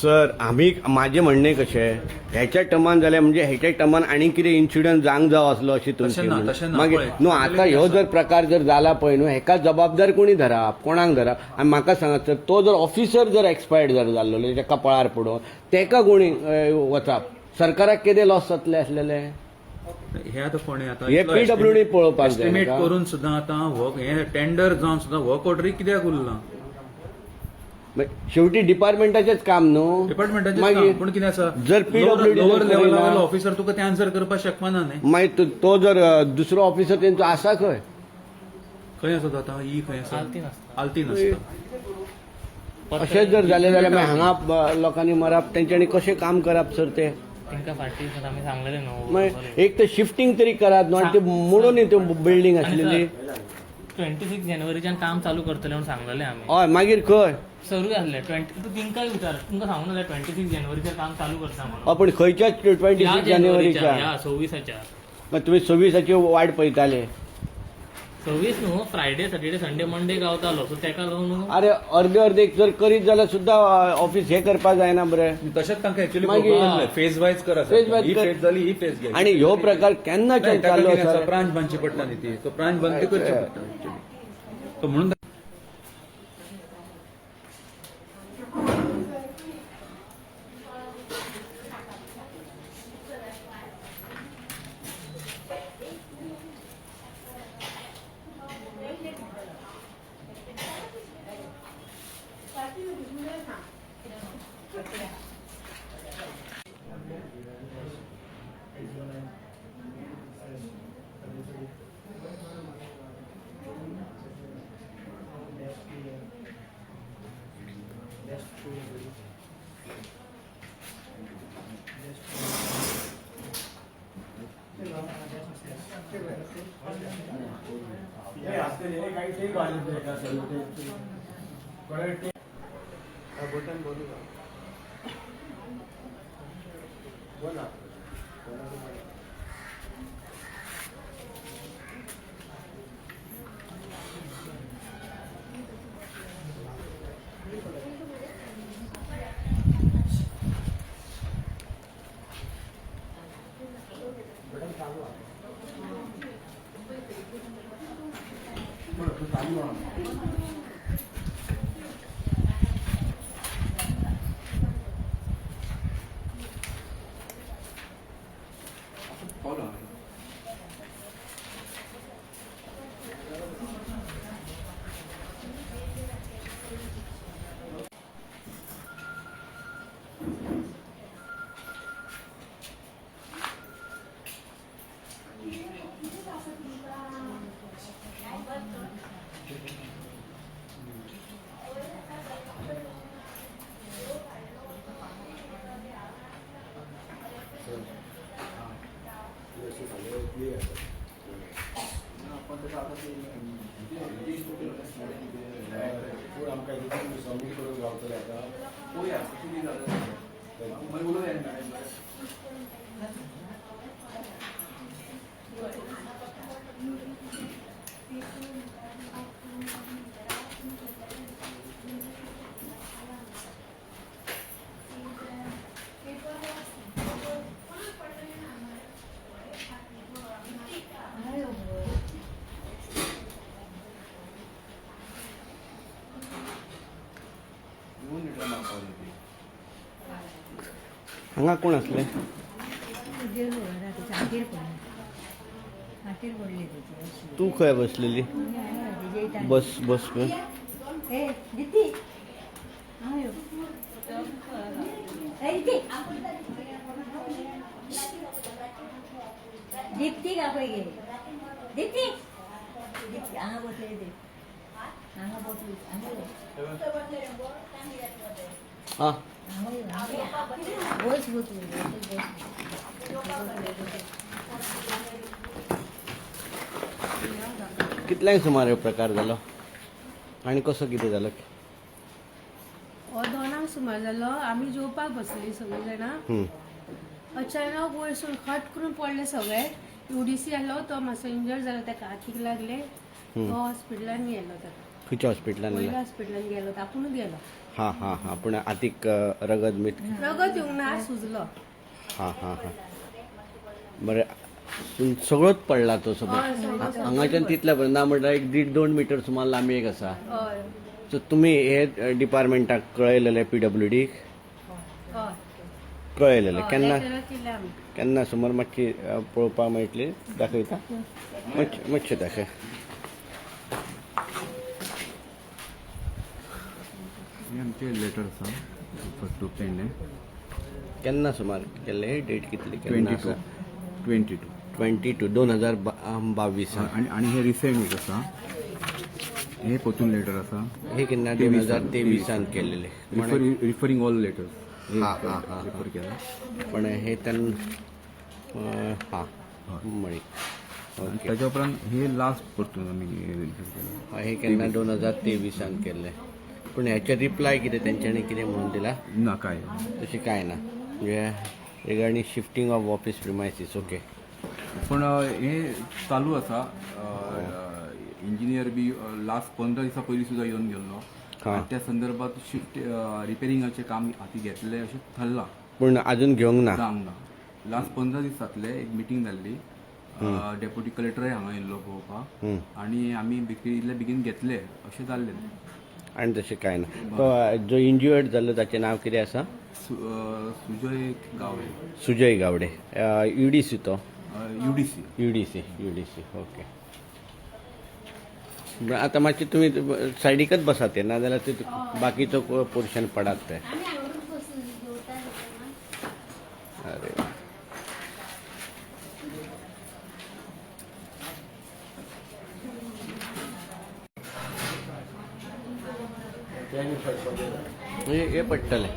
Sir आम्ही माझे म्हणणे कशें ह्याच्या टर्मान जाल्यार म्हणजे ह्याच्या टर्मान आनी कितें इन्सिडंट जावंक जावो असलो अशी तुमची मागीर. न्हू आतां ह्यो जर प्रकार जर जाला पळय न्हू हेका जबाबदार कोणी धरप कोणाक धरप आनी म्हाका सांगात सर तो जर ऑफिसर जर एक्सपायर्ड जर जाल्लो तेच्या कपाळार पडून तेका कोणी वचप? सरकाराक कितें लॉस जातले असलेले? हे आता कोणी आता हे PWD पळोवपाक जाय एस्टिमेट का? करून सुद्धा आता हे टेंडर जावन सुद्धा वर्क ऑर्डरी कित्याक उरला? शेवटी डिपार्टमेंटाचेच काम न्हू डिपार्टमेंटाचे मागीर पूण कितें आसा जर जर लेवल ऑफिसर तुका ते आन्सर करपाक शकपाना न्ही. मागीर तो- तो जर दुसरो ऑफिसर तेंचो आसा खंय खंय आसा आता ही खंय आसा आलतीन आसता. अशेंच जर जालें जाल्यार मागीर हांगा लोकांनी मरप तेंच्यांनी कशें काम करप सर ते? तांकां फाटी आमी सांगलेलें न्हू मागीर एक तर शिफ्टिंग तरी करात न्हू आनी ते मोडून त्यो बिल्डींग आसलेली ट्वेंटी सिक्स जानेवारीच्यान काम चालू करतले म्हणून सांगलेलें हय मागीर खंय सरू ट्वेंटी तू तिंकाय विचार. तुमकां सांगूं ना ट्वेंटी सिक्स जानेवारीचेर काम चालू करता म्हणून. हय, पण खंयच्या ट्वेंटी ह्या सिक्स जानेवारीच्या जानेवारीच्या? ह्या सव्वीसाच्या. मग तुम्ही सव्वीसाची वाट पळयताले सव्वीस न्हू फ्रायडे सॅटर्डे संडे मंडे गावतालो सो तेका लागून न्हू अरे अर्दे अर्दे जर करीत जाल्यार सुद्धा ऑफिस हे करपाक जायना बरें. तशेंच तांकां एक्चुअली मागीर- फेज वायज करा Phase wise ही कर. फेज जाली ही फेज आणि ह्यो प्रकार केन्नाच्यान चालू आसा ब्रांच बांदची पडटा न्ही ती. तो ब्रांच बंद ती करची पडटा actually. म्हणून हांगा कोण असले हातीर पडली हातीर पडली त्याची तू खंय बसलेली बस बस दीप्ती का पै दीप्ती दीप्ती हांगा बसले ते हांगा बसली हांगा हा. बस बसली बस कितल्यांक सुमार प्रकार जालो आनी कसो कितें जालो हो दोनांक सुमार जालो आमी जेवपाक बसलेली सगळीं जाणां. अचानक वयरसून खट करून पडले सगळे. युडीसी आलो तो मातसो इंजर्ड जालो ताका हातीक लागले तो हॉस्पिटलान गेलो ताका खंयच्या हॉस्पिटलान हॉस्पिटलान गेलो. आपुणूच गेलो. हां हां हां. पूण आतीक रगत मीत रगत येवंक ना सुजलो. हां हां हां. बरें सगळोच पडला तो सगळो. हांगाच्यान तितल्या पर्यंत ना म्हटल्यार एक दीड दोन मिटर सुमार लांबी आसा हय. सो तुमी हे डिपार्टमेंटाक कळयलेले पी डब्ल्यू डीक कळयलेले केन्ना केन्ना समोर मातशी पळोवपाक मेळटली दाखयता मातशें मातशें दाखय आमचे लेटर आसा फर्स्ट टू पेंडे केन्ना सुमार केल्ले डेट कितली? Twenty two twenty two twenty two दोन हजार बावीस. आणि आणि हे रिसेंट एक आसा हे पोतून लेटर आसा हे केन्ना दोन हजार साल, तेविसांत केलेले. रिफरिंग रिफरिंग ऑल लेटर्स हा, हा, हा, रिफर केला. पण हे त्यान हां मळी. ताच्या उपरांत हे लास्ट परतून आमी refer केला. हे केन्ना दोन हजार तेविसांत केल्ले. पूण हेचे रिप्लाय कितें तेंच्यांनी कितें म्हणून दिला. ना काय? तशें कांय ना. म्हणजे regarding shifting of office premises okay पण हे चालू आसा इंजिनियर बी लास्ट पंदरा दिसां पयलीं सुद्दां येवन गेल्लो त्या संदर्भात शिफ्ट रिपेरिंगाचें काम हाती घेतलें अशें थारलां पूण अजून घेवंक ना. ना. लास्ट पंदरा दीस जातले एक मिटींग जाल्ली डेप्युटी कलेक्टरय हांगा येयल्लो पळोवपाक. आनी आमी बेगितल्या बेगीन घेतले अशें जाल्लें आनी तशें कांय ना तो जो इंजुर्ड जाल्लो ताचें नांव कितें आसा सु- अ, Sujay Gawde. Sujay Gawde. U D C तो? U D C U D C U D C okay. बरं, आता मातशें तुमी सायडीकच बसात ते नाजाल्यार ते बाकीचो पोर्शन पडात ते आम्ही आवडून बसून जेवता जेवता. अरे. वा. म्हणजे हे पडटले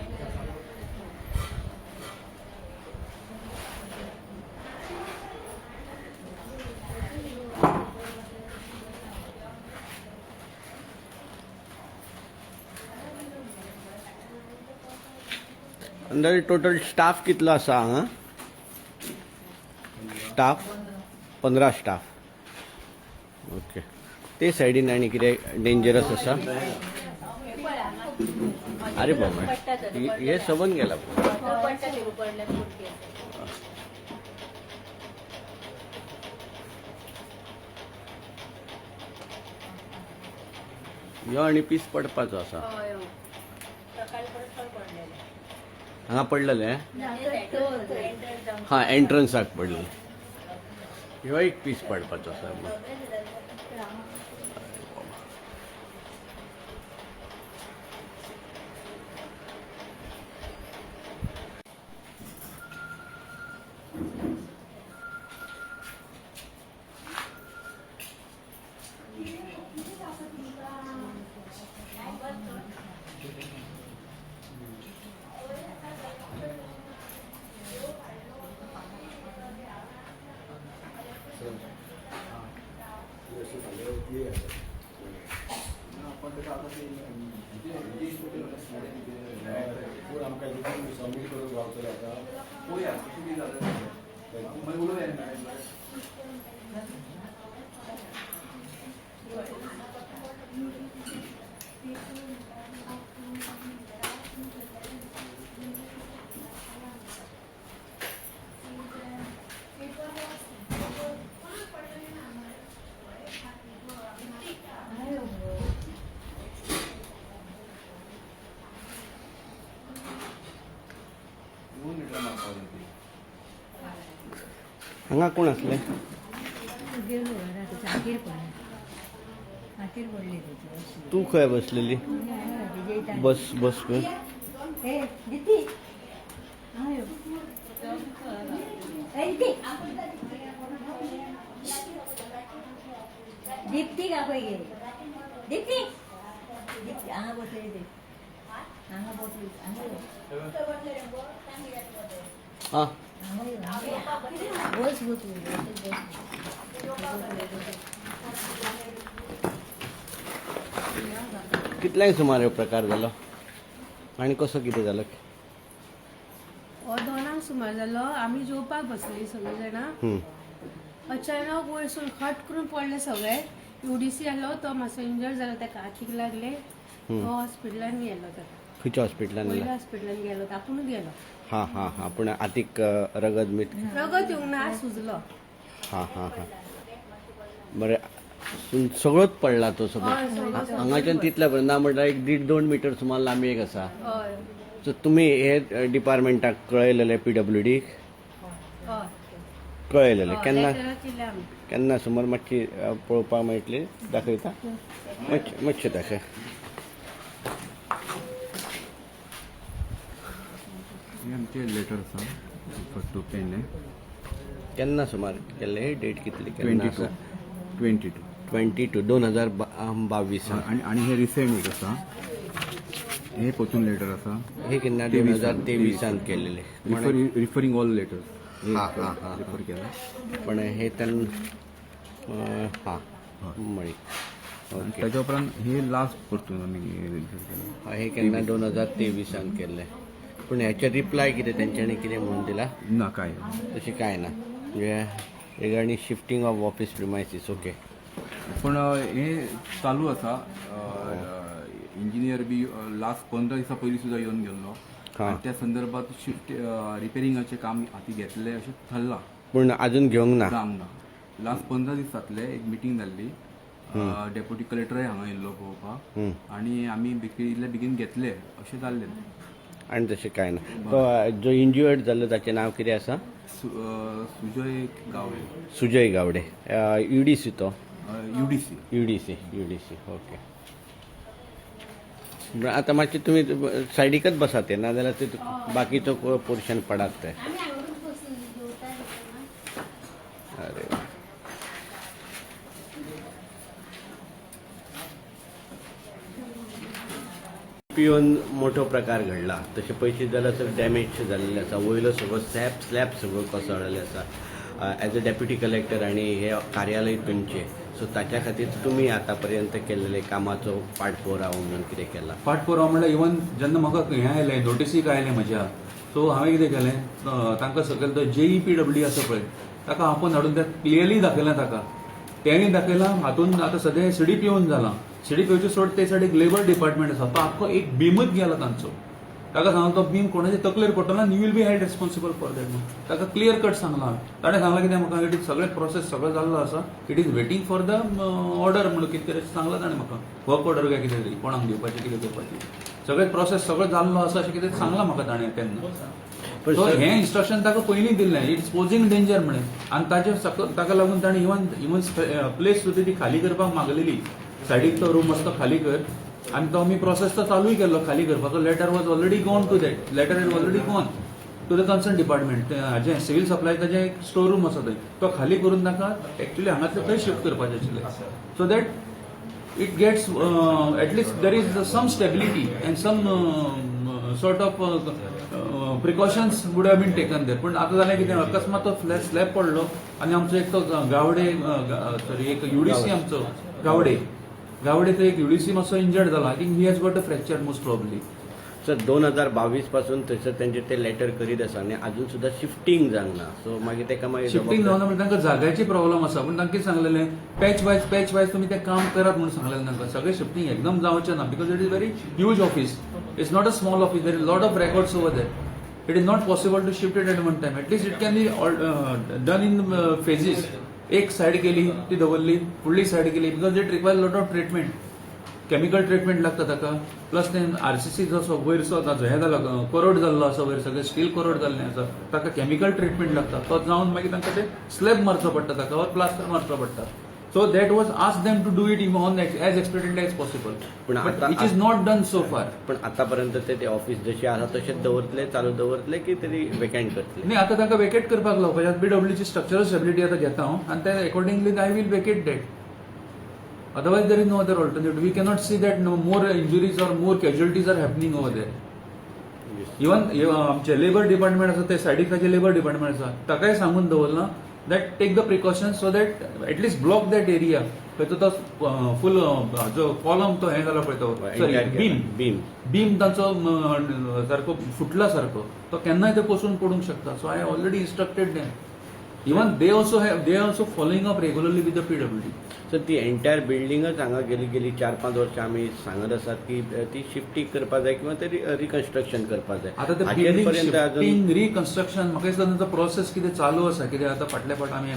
अंदाजे टोटल स्टाफ कितलो आसा हांगा स्टाफ पंदरा स्टाफ ओके ते सायडीन आनी कितें डेंजरस आसा अरे बाबा. हे- सबन गेला यो आनी पीस पडपाचो आसा पडलेले. हांगा पडलेले हां एंट्रन्साक पडले. ह्यो एक पीस पडपाचो आसा हांगा कोण असले? तू खंय बसलेली? बस बस खंय दिप्ती का पै गे दीप्ती दिप्ती हांगा बसलेली ती हांगा बसली हांगा यो. हां. कितल्यांक सुमार प्रकार जालो आनी कसो कितें जालो हो दोनांक सुमार जालो आमी जेवपाक बसलेली सगळीं जाणां. अचानक वयरसून खट करून पडले सगळे. युडीसी आलो तो मातसो इंजर्ड जालो ताका हातीक लागले तो हॉस्पिटलान गेलो ताका खंयच्या हॉस्पिटलान हॉस्पिटलान गेलो आपुणूच गेलो. हां हां हां. पूण आतीक रगत मीठ. रगत येवंक ना सुजलो. हां हां हां. बरें सगळोच पडला तो सगळो. हांगाच्यान तितल्या पर्यंत ना एक दीड दोन मिटर सुमार लांबी आसा सो तुमी हे डिपार्टमेंटाक कळयलेले पी डब्ल्यू डीक कळयलेले केन्ना केन्ना सुमार मातशी पळोवपाक मेळटली दाखयता मातशें मातशें दाखय हे आमचे लेटर आसा फर्स्ट टू पेन केन्ना सुमार केल्ले डेट कितली? Twenty two twenty two twenty two दोन हजार बावीस. आणि आणि हे रिसेंट एक आसा हे पोतून लेटर आसा हे केन्ना दोन हजार तेविसांत केलेले. रिफरिंग ऑल लेटर्स हां हां हां रिफर केला. पण हे त्यान हां मळी. ओके ताच्या उपरांत हे लास्ट परतून आमी refer केला. हे केन्ना दोन हजार तेविसांत केल्ले पूण ह्याचे रिप्लाय कितें तेंच्यांनी कितें म्हणून दिला. ना काय? तशें कांय ना. म्हणजे regarding shifting of office premises okay पण हे चालू आसा इंजिनियर बी लास्ट पंदरा दिसां पयलीं सुद्दां येवन गेल्लो त्या संदर्भात शिफ्ट रिपेरिंगाचें काम हाती घेतलें अशें थारलां पूण अजून घेवंक ना. ना. लास्ट पंदरा दीस जातले एक मिटींग जाल्ली डेप्युटी कलेक्टरय हांगा येयल्लो पळोवपाक. आनी आमी बेगिनल्या बेगीन घेतले. अशें जाल्लें आनी तशें कांय ना तो जो इंजुर्ड जाल्लो ताचें नांव कितें आसा सु- अ, Sujay Gawde. Sujay Gawde. U D C तो? U D C U D C U D C okay. बरं, आता मातशें तुमी सायडीकच बसात ते नाजाल्यार ते बाकीचो पोर्शन पडात ते आम्ही आवडून बसून जेवता येताना अरे वा. पिवन मोठो प्रकार घडला. तशें पळयशीत जाल्यार सगळें डॅमेज जाल्लें आसा वयलो सगळो स्लॅब स्लॅब सगळो कोसळलेलो आसा एज अ डेप्युटी कलेक्टर आनी हे कार्यालय तुमचें सो ताच्या खातीर तुमी आतां पर्यंत केलेले कामाचो पाठपुरावो म्हणून कितें केला? पाठपुरावो म्हणल्यार इवन जेन्ना म्हाका हें आयलें नोटिसीक आयलें म्हज्या सो हांवें कितें केलें? तांकां सकयल तो जेई पी डब्ल्यू आसा पळय. ताका आपोवन हाडून त्या क्लियरली दाखयलें ताका. तेणी दाखयलां हातून आतां सद्या C D P C D पीचे सोड ते सायडीक लेबर डिपार्टमेंट आसा तो आख्खो एक बीमच गेला तांचो ताका सांगलो तो बीम कोणाच्या तकलेर पडटलो आनी you will be held responsible for that म्हणून ताका क्लियर कट सांगला ताणें सांगलां कितें म्हाका इट इज सगळे प्रोसेस सगळो जाल्लो आसा it is waiting for the order म्हणून कितें तरी सांगलां ताणें म्हाका वर्क ऑर्डर काय कितें तरी कोणाक दिवपाचें कितें करपाचें सगळे प्रोसेस सगळो जाल्लो आसा अशें कितें सांगलां म्हाका ताणें तेन्ना पण सो हें इन्स्ट्रक्शन ताका पयलीं दिल्लें इट्स पोजिंग डेंजर म्हणून आनी ताचे ताका लागून ताणें इवन इवन प्लेस सुद्दां ती खाली करपाक मागलेली. सायडीक तो रूम आसता खाली कर. आनी तो आमी प्रोसेस तो चालूय केल्लो खाली करपाचो letter was already gone to that letter is already gone to the concern department हाजें सिव्हिल सप्लाय ताजें एक स्टोर रूम आसा थंय तो खाली करून ताका एक्चुली हांगातले थंय शिफ्ट करपाचें आशिल्लें so that it gets at least there is some stability and some sort of precautions would have been taken there पण आता जालें कितें अकस्मात तो स्लॅब पडलो आनी आमचो एक तो गावडे सॉरी एक युडीसी आमचो गावडे गावडे तो एक युडीसी मातसो इंजर्ड जाला I think he has got a fracture most probably sir दोन हजार बावीसपासून थंयसर तेंचे ते लेटर करीत आसा आनी अजून सुद्दां शिफ्टींग जावंक ना सो मागीर तेका मागीर शिफ्टिंग जावना म्हणजे तांकां जाग्याची प्रॉब्लेम आसा पूण तांकां कितें सांगलेलें पॅच वायज पॅच वायज तुमी तें काम करात म्हणून सांगलेलें तांकां सगळें शिफ्टिंग एकदम जावचें ना. Because it is very huge office it's not a small office there is lot of records over there it is not possible to shift it at one time at least it can be done in phases एक side केली ती दवरली फुडली side केली. Because it require lot of treatment chemical treatment लागता ताका plus ते RCC जसो वयरचो ताचो हें जाला कोरोड जाल्लो आसा वयर सगळें स्टील कोरोड जाल्लें आसा ताका केमिकल ट्रिटमेंट लागता. तो जावन मागीर तांकां ते स्लॅब मारचो पडटा ताका वा प्लास्टर मारचो पडटा so that was ask them to do it on as expected as possible पूण आतां- it is not done so far पण आतापर्यंत ते ते ऑफिस जशी आसा तशेंच दवरतले चालू दवरतले की तरी वेकंट करतले. नाही आता ताका वेकेट करपाक लावपाचें बीडब्ल्यूची स्ट्रक्चरल स्टेबिलिटी आतां घेता हांव आनी ते accordingly I will vacate that Otherwise, there is no other alternative. We cannot see that no more injuries or more casualties are happening over there. Even आमचे लेबर डिपार्टमेंट आसा ते सायडीक ताचे लेबर डिपार्टमेंट आसा ताकाय सांगून दवरला? That take the precaution so that at least block that area खंय तो फूल जो कॉलम तो हे जाला पळय तो बीम बीम बीम तांचो सारको फुटला सारको तो केन्नाय ते पसून पडूंक शकता. So I already instructed them even they also have they also following up regularly with the PWD sir ती एंटायर बिल्डिंगच हांगा गेली गेली चार पांच वर्सां आमी सांगत आसात की ती शिफ्टींग करपा जाय किंवा तरी रिकन्स्ट्रक्शन करपा जाय. आता ते बिल्डिंग रिकन्स्ट्रक्शन म्हाका दिसता तांचो प्रोसेस कितें चालू आसा कितें आतां फाटल्या फावट आमी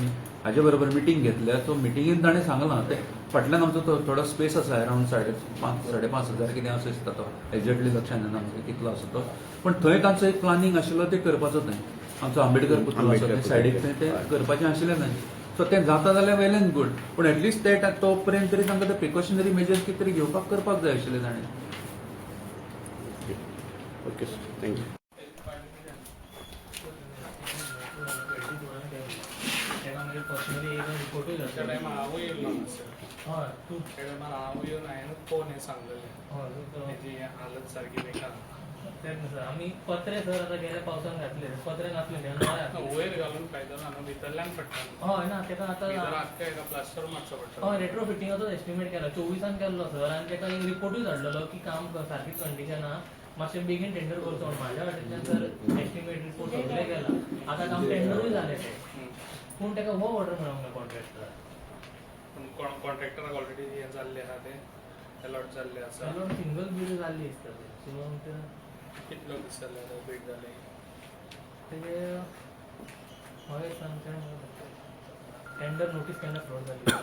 हाजे बरोबर मिटींग घेतल्या सो मिटिंगेन ताणें सांगलां ते फाटल्यान आमचो तो थोडो स्पेस आसा अरावंड साडे पांच साडे पांच हजार कितें असो दिसता तो. एक्झॅक्टली लक्षांत येना कितलो आसा तो. पण थंय तांचो एक प्लॅनिंग आशिल्लो ते करपाचो थंय आमचो आंबेडकर पुतळो आसा थंय सायडीक थंय ते करपाचें आशिल्लें थंय सो तें जाता जाल्यार वेल एंड गुड पूण एटलिस्ट ते तो पर्यंत तरी तांकां ते प्रिकॉशनरी मेजर्स कितें तरी घेवपाक करपाक जाय आशिल्लें ताणें okay sir thank you personally रिपोर्टूय जाता हांवूय हय तूं. टायमार हांव येवन हांवें फोन हे सांगलेलें हय तूं तो- तेजी हालत सारकी बेकार तेच न्हू सर. आमी पत्रे सर आतां गेल्या पावसान घातले पत्रे घातले वयर घालून फायदो ना न्हू भितरल्यान पडटा हय ना तेका आतां आख्या एका प्लास्टर मारचो पडटा हय रेट्रो फिटिंगाचो एस्टिमेट केला. चोवीसान केल्लो सर. आनी तेका एक रिपोर्टूय धाडलेलो की काम सारकी कंडिशन मातशें बेगीन टेंडर करचो म्हण म्हाज्या वाटेंतल्यान सर. एस्टिमेट रिपोर्ट सगळे केला. आतां काम टेंडरूय जालें ते. पूण तेका हो ऑर्डर मेळोंक ना कॉन्ट्रॅक्टर कॉन्ट्रॅक्टराक ऑलरेडी हे जाल्ले आहा ते. अलॉट जाल्ले आसा सिंगल बीड जाल्ली दिसता ते. सो कितलो दीस जाले बीट जाले तेजे हय सांगता टेंडर नोटीस केन्ना फ्रॉड जाल्ली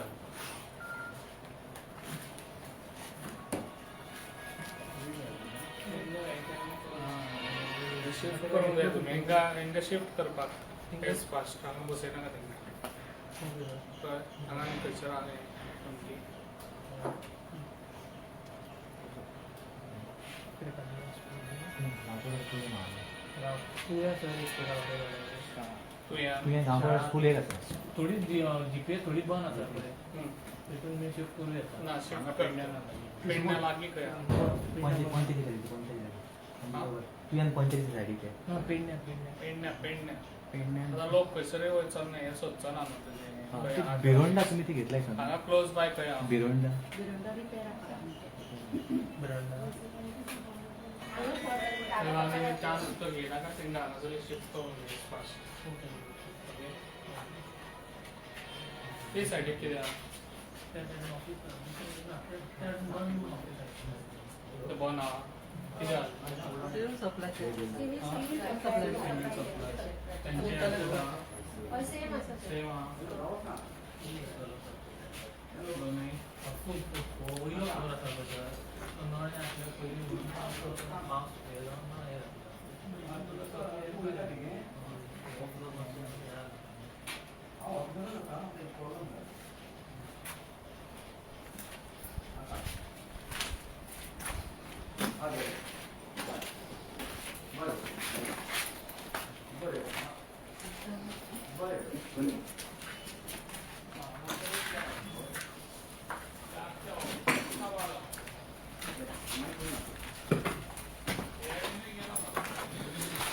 शिफ्ट करूंक जाय तुमी हांकां हांकां शिफ्ट करपाक एज फास्ट हांगा बसयनाका तेंकां कळ्ळें? हांगा आनी तुवें थोडी जीपीएस थोडी बंद आसा पळय हं. तितून मी शिफ्ट करू येता लागीं खंय? तुवें पंचायती ना पेडण्या पेडण्या पेडण्या पेडण्या आतां लोक खंयसरूय हें सोदचो ना न्हू? बिरोंडा तुमी ती घेतलाय हांगा क्लोज बाय खंय आहा बिरोंडा तेव्हा आमी चान्स तो घेयनाका तेंकां हांगासर शिफ्ट करून घे फास्ट ते सायडीक कितें आहा ते बंद सेम फ्लोर आसा पळय सर नळे आसले पयलीं मार्क्स केलो ना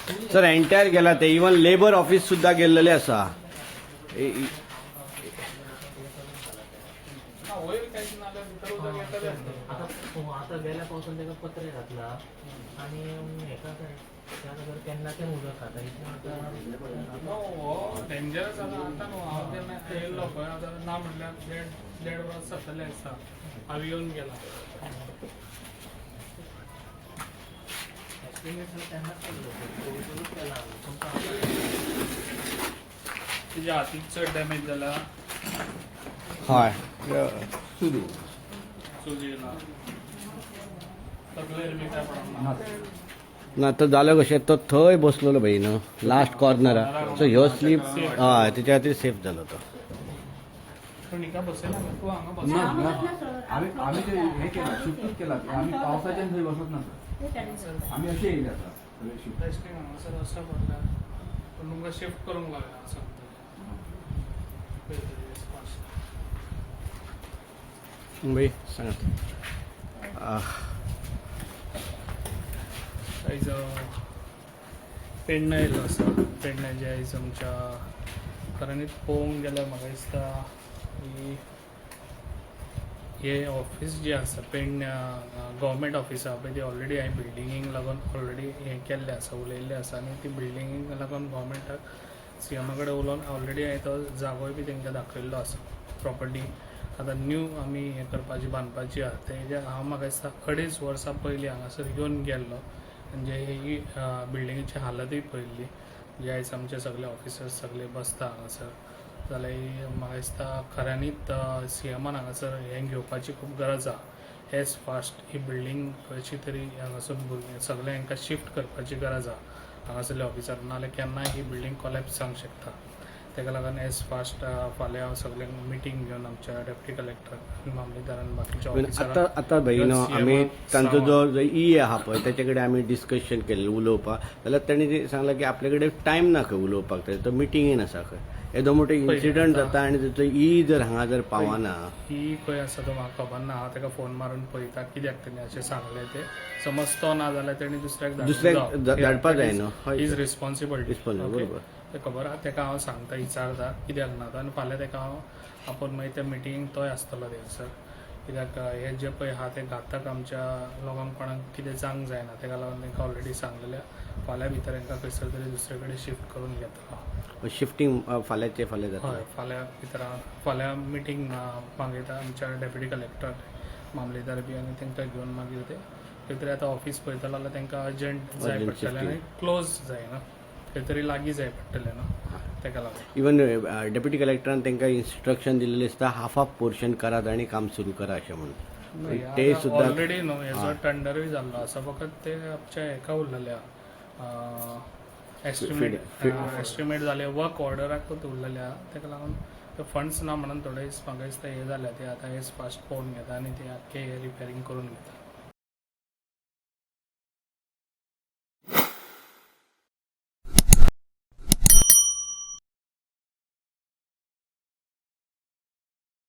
हे सर एंटायर गेला ते. इवन लेबर ऑफिस सुद्धा गेल्लेले आसा आता गेल्या पावसात ताका पत्रे घातला. आणि हेका काय त्या नंतर केन्नाचें उदक खाता इतलें आतां डेंजरस आसा आतां न्हू हांव जेन्ना येयल्लो पळय आतां ना म्हणल्यार देड देड वर्स जातलें आसा हांव येवन गेला. चड डॅमेज हय. ना तकलेर बी काय पडना ना तो जालो कशें तो थंय बसलेलो भाई न्हू लास्ट कॉर्नरा सो ह्यो स्लीप हय तेच्या खातीर सेफ जालो तो आम्ही आम्ही ते हे केला शिफ्टच केला. आम्ही पावसाच्यान थंय बसत ना आम्ही असे येयले आता. सगळे शिफ्ट टेस्टिंग हांगासर असं पडल्यार पूण तुमकां शिफ्ट करूंक लागला असं. सांगात आयज आसा पेडण्याचे आयज आमच्या कारण पळोवंक गेल्यार म्हाका दिसता ही हे ऑफिस जे आसा पेडण्या गव्हर्मेंट ऑफिस आहा पळय ती ऑलरेडी हांवें बिल्डिंगेक लागून ऑलरेडी हें केल्लें आसा उलयल्लें आसा आनी ती बिल्डिंगेक लागून गव्हर्मेंटाक सी एमा कडेन उलोवन ऑलरेडी हांवें तो जागोय बी तांकां दाखयल्लो आसा प्रॉपर्टी आतां न्यू आमी हें करपाची बांदपाची आसा तेजे हांव म्हाका दिसता अडेच वर्सां पयलीं हांगासर येवन गेल्लो. म्हणजे ही बिल्डिंगेची हालतूय पळयल्ली जे आयज आमचे सगळे ऑफिसर्स सगळे बसता हांगासर जाल्यार ही म्हाका दिसता खऱ्यांनीच सी एमान हांगासर हें घेवपाची खूब गरज आहा. एज फास्ट ही बिल्डींग कशी तरी हांगासून भुरगीं सगळे हांकां शिफ्ट करपाची गरज आहा. हांगासरले ऑफिसर नाल्यार केन्नाय ही बिल्डींग कॉलेप्स जावंक शकता. तेका लागून एज फास्ट फाल्यां हांव सगळ्यांक मिटींग घेवन आमच्या डेप्टी कलेक्टर मामलेदारान बाकीच्या आतां आतां भाई न्हू आमी तांचो सांगून- जो ई आहा पळय तेचे कडेन आमी डिस्कशन केलें उलोवपाक जाल्यार तांणी सांगलां की आपले कडेन टायम ना खंय उलोवपाक तो मिटिंगेन आसा खंय येदो मोठो इन्सिडंट जाता आनी ताचो ई जर हांगा जर पावना. ही खंय आसा तो म्हाका खबर ना हांव ताका फोन मारून पळयता कित्याक तेणी अशें सांगलें ते? समज तो ना जाल्यार तेणी दुसऱ्याक दुसऱ्याक धाडपाक जाय न्हू. इज रिस्पॉन्सिबिलिटी बरोबर. ते खबर आहा ताका हांव सांगता विचारता कित्याक ना? तो आनी फाल्यां ताका हांव आपूण मागीर त्या मिटिंगेक तोय आसतलो थंयसर कित्याक हे जे पळय आहा ते घातक आमच्या लोकांक कोणाक कितें जावंक जायना. ताका लागून तांकां ऑलरेडी सांगलेलें फाल्यां भितर तांकां खंयसर तरी दुसरे कडेन शिफ्ट करून घेतलो शिफ्टिंग फाल्यांचे फाल्यां जाता. हय फाल्यां भितर फाल्यां मिटींग मागयता आमच्या डेप्युटी कलेक्टर मामलेदार बी आनी तांकां घेवन मागीर ते खंय तरी आतां ऑफीस पळयतलो जाल्यार तांकां अर्जंट जाय पडटलें आनी क्लोज जायना. तरी लागीं जाय पडटलें न्हू ताका लागून इवन डेप्युटी कलेक्टरान तांकां इन्स्ट्रक्शन दिल्लें आसता हाफ हाफ पोर्शन करात आनी काम सुरू करा अशें म्हणून. ते सुद्दां ऑलरेडी न्हू हेजो टेंडरूय जाल्लो आसा फकत ते आमच्या हेका उरलेले एस्टिमेट एस्टिमेट जाले वर्क ऑर्डराकूच उरलेले आहा ताका लागून ते फंड्स ना म्हणून थोडे म्हाका दिसता हे जाल्या ते आतां हेच फास्ट पळोवन घेता आनी ते आख्खे रिपेरींग करून घेता.